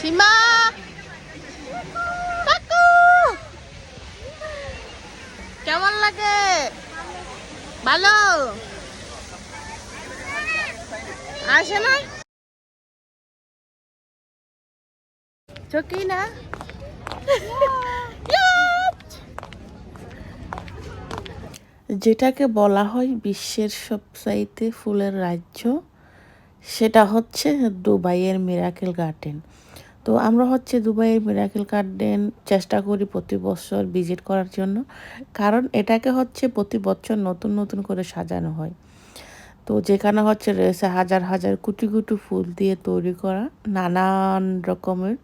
সীমা কাকু কেমন লাগে? ভালো? আসে না? চকি যেটাকে বলা হয় বিশ্বের সবচাইতে ফুলের রাজ্য, সেটা হচ্ছে দুবাইয়ের মিরাকেল গার্ডেন। তো আমরা হচ্ছে দুবাইয়ের মিরাকেল গার্ডেন চেষ্টা করি প্রতি বছর ভিজিট করার জন্য। কারণ এটাকে হচ্ছে প্রতি বছর নতুন নতুন করে সাজানো হয়। তো যেখানে হচ্ছে রয়েছে হাজার হাজার কুটি কুটি ফুল দিয়ে তৈরি করা নানান রকমের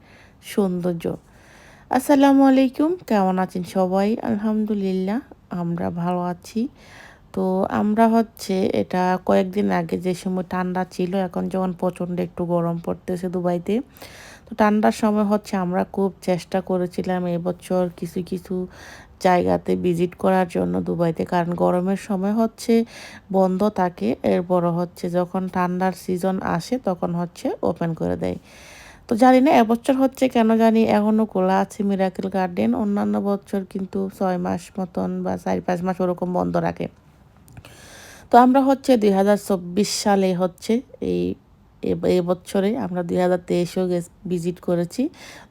সৌন্দর্য। আসসালামু আলাইকুম, কেমন আছেন সবাই? আলহামদুলিল্লাহ, আমরা ভালো আছি। তো আমরা হচ্ছে এটা কয়েকদিন আগে যে সময় ঠান্ডা ছিল, এখন যখন প্রচণ্ড একটু গরম পড়তেছে দুবাইতে তো ঠান্ডার সময় হচ্ছে আমরা খুব চেষ্টা করেছিলাম এবছর কিছু কিছু জায়গাতে ভিজিট করার জন্য দুবাইতে। কারণ গরমের সময় হচ্ছে বন্ধ থাকে এরপর হচ্ছে যখন ঠান্ডার সিজন আসে তখন হচ্ছে ওপেন করে দেয়। তো জানি না এবছর হচ্ছে কেন জানি এখনও খোলা আছে মিরাকেল গার্ডেন অন্যান্য বছর কিন্তু ছয় মাস মতন বা চার পাঁচ মাস ওরকম বন্ধ রাখে। তো আমরা হচ্ছে দুই হাজার চব্বিশ সালে হচ্ছে এই এ বছরে আমরা দুই হাজার তেইশেও ভিজিট করেছি।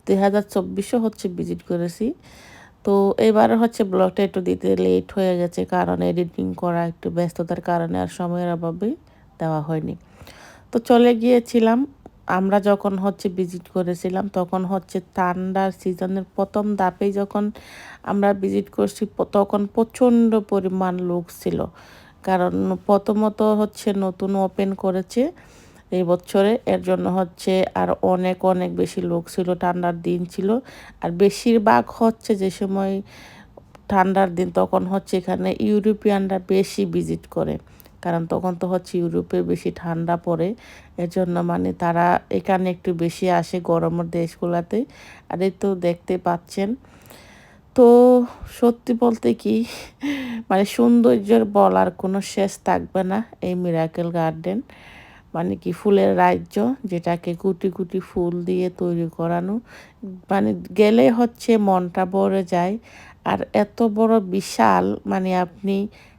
দুই হাজার চব্বিশও হচ্ছে ভিজিট করেছি। তো এবার হচ্ছে ব্লগটা একটু দিতে লেট হয়ে গেছে কারণ এডিটিং করা একটু ব্যস্ততার কারণে আর সময়ের অভাবে দেওয়া হয়নি। তো চলে গিয়েছিলাম। আমরা যখন হচ্ছে ভিজিট করেছিলাম তখন হচ্ছে ঠান্ডার সিজনের প্রথম ধাপেই যখন আমরা ভিজিট করছি তখন প্রচণ্ড পরিমাণ লোক ছিল। কারণ প্রথমত হচ্ছে নতুন ওপেন করেছে। এই বছরে। এর জন্য হচ্ছে আর অনেক অনেক বেশি লোক ছিল, ঠান্ডার দিন ছিল। আর বেশিরভাগ হচ্ছে যে সময় ঠান্ডার দিন, তখন হচ্ছে এখানে ইউরোপিয়ানরা বেশি ভিজিট করে। কারণ তখন তো হচ্ছে ইউরোপে বেশি ঠান্ডা পড়ে। এর জন্য মানে তারা এখানে একটু বেশি আসে গরমের দেশগুলোতে। আর এই তো দেখতে পাচ্ছেন। তো সত্যি বলতে কি মানে সৌন্দর্যের বলার কোনো শেষ থাকবে না এই মিরাকেল গার্ডেন মানে কি ফুলের রাজ্য যেটাকে কুটি কুটি ফুল দিয়ে তৈরি করানো মানে গেলে হচ্ছে মনটা ভরে যায়। আর এত বড় বিশাল মানে আপনি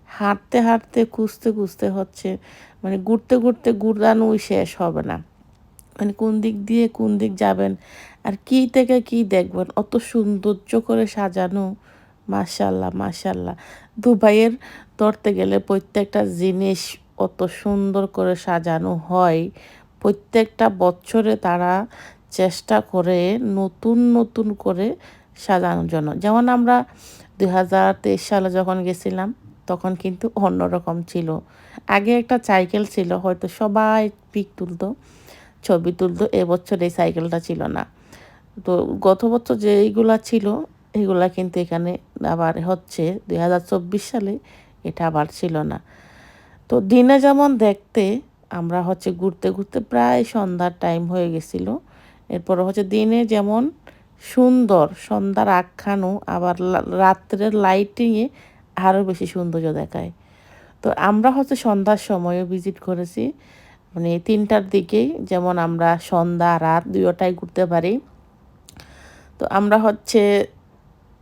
হাঁটতে হাঁটতে খুঁজতে খুঁজতে হচ্ছে মানে ঘুরতে ঘুরতে ঘুরানোই শেষ হবে না। মানে কোন দিক দিয়ে কোন দিক যাবেন আর কি থেকে কি দেখবেন? অত সৌন্দর্য করে সাজানো, মাশাল্লাহ মাশাল্লাহ। দুবাইয়ের ধরতে গেলে প্রত্যেকটা জিনিস অত সুন্দর করে সাজানো হয়। প্রত্যেকটা বছরে তারা চেষ্টা করে নতুন নতুন করে সাজানোর জন্য। যেমন আমরা দুই হাজার তেইশ সালে যখন গেছিলাম, তখন কিন্তু অন্যরকম ছিল। আগে একটা সাইকেল ছিল, হয়তো সবাই পিক তুলতো, ছবি তুলতো, এবছর এই সাইকেলটা ছিল না। তো গত বছর যে এইগুলা ছিল এইগুলা কিন্তু এখানে আবার হচ্ছে, দুই হাজার চব্বিশ সালে এটা আবার ছিল না। তো দিনে যেমন দেখতে আমরা হচ্ছে ঘুরতে ঘুরতে প্রায় সন্ধ্যার টাইম হয়ে গেছিল। এরপর হচ্ছে দিনে যেমন সুন্দর, সন্ধ্যার আখ্যানও আবার রাত্রের লাইটিংয়ে আরও বেশি সৌন্দর্য দেখায়। তো আমরা হচ্ছে সন্ধ্যার সময়ও ভিজিট করেছি। মানে তিনটার দিকেই যেমন আমরা সন্ধ্যা, রাত দুইটাই ঘুরতে পারি। তো আমরা হচ্ছে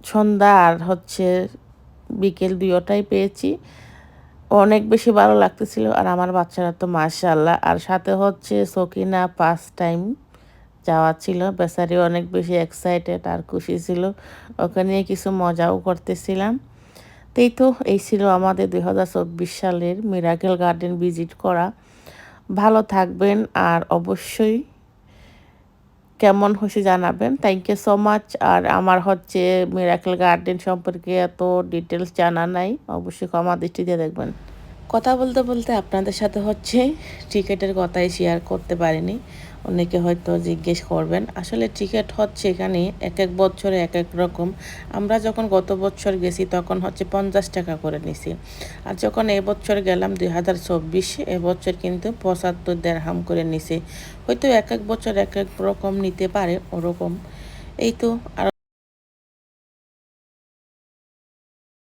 সন্ধ্যা আর হচ্ছে বিকেল দুইটাই পেয়েছি। অনেক বেশি ভালো লাগতেছিল। আর আমার বাচ্চারা তো মাশাল্লাহ আর সাথে হচ্ছে সকিনা পাঁচ টাইম যাওয়া ছিল। বেচারি অনেক বেশি এক্সাইটেড আর খুশি ছিল। ওখানে কিছু মজাও করতেছিলাম। তাই তো, এই ছিল আমাদের দু হাজার চব্বিশ সালের মিরাকেল গার্ডেন ভিজিট করা। ভালো থাকবেন আর অবশ্যই কেমন হয়েছে জানাবেন। থ্যাংক ইউ সো মাচ আর আমার হচ্ছে মিরাকেল গার্ডেন সম্পর্কে এত ডিটেলস জানা নাই। অবশ্যই ক্ষমা দৃষ্টি দিয়ে দেখবেন। কথা বলতে বলতে আপনাদের সাথে হচ্ছে টিকিটের কথাই শেয়ার করতে পারিনি। অনেকে হয়তো জিজ্ঞেস করবেন, আসলে টিকিট হচ্ছে এখানে এক এক বছরে এক এক রকম? আমরা যখন গত বছর গেছি তখন হচ্ছে পঞ্চাশ টাকা করে নিছি। আর যখন এবছর গেলাম দুই হাজার চব্বিশ এবছর কিন্তু পঁচাত্তর দেড়হাম করে নিছে। হয়তো এক এক বছর এক এক রকম নিতে পারে ওরকম। এই তো, আর